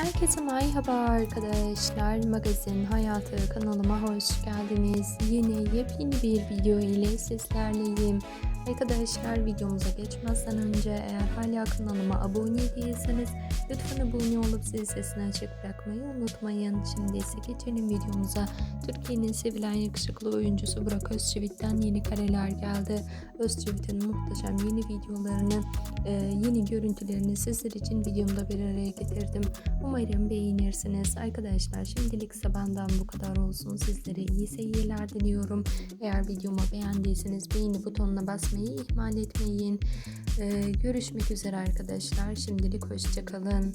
Herkese merhaba arkadaşlar. Magazin Hayatı kanalıma hoş geldiniz. Yine yepyeni bir video ile sizlerleyim. Arkadaşlar videomuza geçmezden önce eğer hala kanalıma abone değilseniz lütfen abone olup zil sesini açık bırakmayı unutmayın. Şimdi ise geçelim videomuza. Türkiye'nin sevilen yakışıklı oyuncusu Burak Özçivit'ten yeni kareler geldi. Özçivit'in muhteşem yeni videolarını, e, yeni görüntülerini sizler için videomda bir araya getirdim. Umarım beğenirsiniz. Arkadaşlar şimdilik benden bu kadar olsun. Sizlere iyi seyirler diliyorum. Eğer videomu beğendiyseniz beğeni butonuna basmayı ihmal etmeyin. Ee, görüşmek üzere arkadaşlar. Şimdilik hoşçakalın.